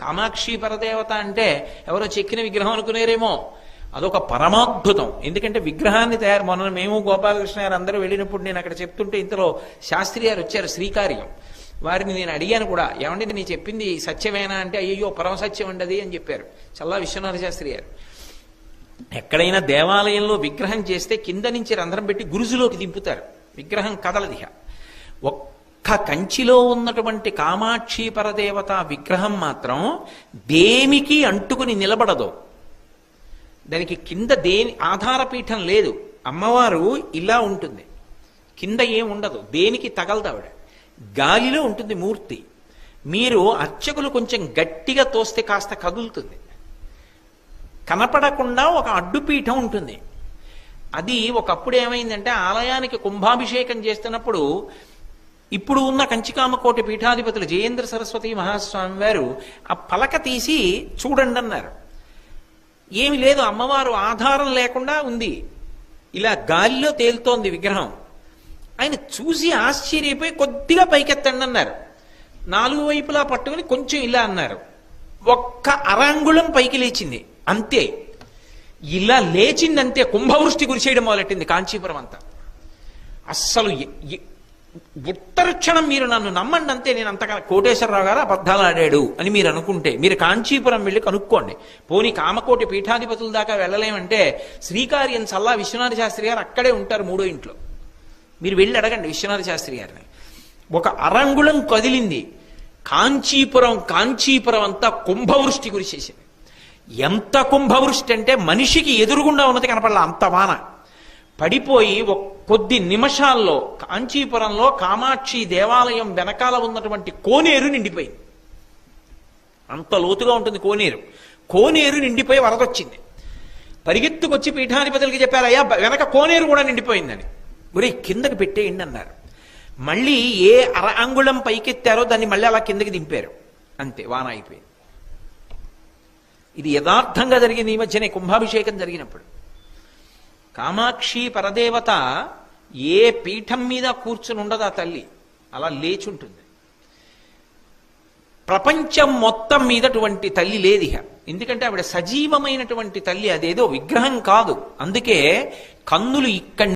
కామాక్షి పరదేవత అంటే ఎవరో చెక్కిన విగ్రహం అనుకునేరేమో. అదొక పరమాద్భుతం. ఎందుకంటే విగ్రహాన్ని తయారు మొన్న మేము గోపాలకృష్ణ గారు అందరూ వెళ్ళినప్పుడు నేను అక్కడ చెప్తుంటే ఇంతలో శాస్త్రి గారు వచ్చారు శ్రీకార్యం. వారిని నేను అడిగాను కూడా ఏమండి నీ చెప్పింది సత్యమేనా? అంటే అయ్యో పరమ సత్యం ఉండదు అని చెప్పారు చల్లా విశ్వనాథ శాస్త్రి గారు. ఎక్కడైనా దేవాలయంలో విగ్రహం చేస్తే కింద నుంచి రంధ్రం పెట్టి గురుజులోకి దింపుతారు. విగ్రహం కదలదిహ ఒక్క కంచిలో ఉన్నటువంటి కామాక్షి పరదేవత విగ్రహం మాత్రం దేనికి అంటుకుని నిలబడదు. దానికి కింద దేని ఆధారపీఠం లేదు. అమ్మవారు ఇలా ఉంటుంది. కింద ఏం ఉండదు. దేనికి తగలదు ఆవిడ. గాలిలో ఉంటుంది మూర్తి. మీరు అర్చకులు కొంచెం గట్టిగా తోస్తే కాస్త కదులుతుంది. కనపడకుండా ఒక అడ్డుపీఠం ఉంటుంది. అది ఒకప్పుడు ఏమైందంటే ఆలయానికి కుంభాభిషేకం చేస్తున్నప్పుడు ఇప్పుడు ఉన్న కంచికామకోటి పీఠాధిపతులు జయేంద్ర సరస్వతి మహాస్వామి వారు ఆ పలక తీసి చూడండి అన్నారు. ఏమి లేదు అమ్మవారు ఆధారం లేకుండా ఉంది. ఇలా గాలిలో తేలుతోంది విగ్రహం. ఆయన చూసి ఆశ్చర్యపోయి కొద్దిగా పైకెత్తండి అన్నారు. నాలుగు వైపులా పట్టుకుని కొంచెం ఇలా అన్నారు. ఒక్క అరాంగుళం పైకి లేచింది. అంతే. ఇలా లేచింది అంతే కుంభవృష్టి కురిసేయడం మొదలెట్టింది కాంచీపురం అంతా. అస్సలు ఉత్తరక్షణం మీరు నన్ను నమ్మండి అంతే నేను అంతగా కోటేశ్వరరావు గారు అబద్ధాలు ఆడాడు అని మీరు అనుకుంటే మీరు కాంచీపురం వెళ్ళి కనుక్కోండి. పోనీ కామకోటి పీఠాధిపతుల దాకా వెళ్ళలేమంటే శ్రీకార్యం చల్లా విశ్వనాథ శాస్త్రి గారు అక్కడే ఉంటారు మూడో ఇంట్లో. మీరు వెళ్ళి అడగండి విశ్వనాథ శాస్త్రి గారిని. ఒక అరంగుళం కదిలింది. కాంచీపురం కాంచీపురం అంతా కుంభవృష్టి గురిచేసింది ఎంత కుంభవృష్టి అంటే మనిషికి ఎదురుగుండా ఉన్నది కనపడాల అంత వాన. పడిపోయి ఒక్క కొద్ది నిమిషాల్లో కాంచీపురంలో కామాక్షి దేవాలయం వెనకాల ఉన్నటువంటి కోనేరు నిండిపోయింది. అంత లోతుగా ఉంటుంది కోనేరు. కోనేరు నిండిపోయి వరదొచ్చింది. పరిగెత్తుకొచ్చి పీఠాధిపతులకి చెప్పారు అయ్యా వెనక కోనేరు కూడా నిండిపోయిందని. ఒరే కిందకి పెట్టేయండి అన్నారు. మళ్ళీ ఏ అర అంగుళం పైకెత్తారో దాన్ని మళ్ళీ అలా కిందకి దింపారు. అంతే వాన అయిపోయింది. ఇది యథార్థంగా జరిగింది ఈ మధ్యనే కుంభాభిషేకం జరిగినప్పుడు. కామాక్షి పరదేవత ఏ పీఠం మీద కూర్చుని ఉండదు ఆ తల్లి. అలా లేచుంటుంది. ప్రపంచం మొత్తం మీదటువంటి తల్లి లేదిహ ఎందుకంటే ఆవిడ సజీవమైనటువంటి తల్లి అదేదో విగ్రహం కాదు. అందుకే కన్నులు ఇక్కడి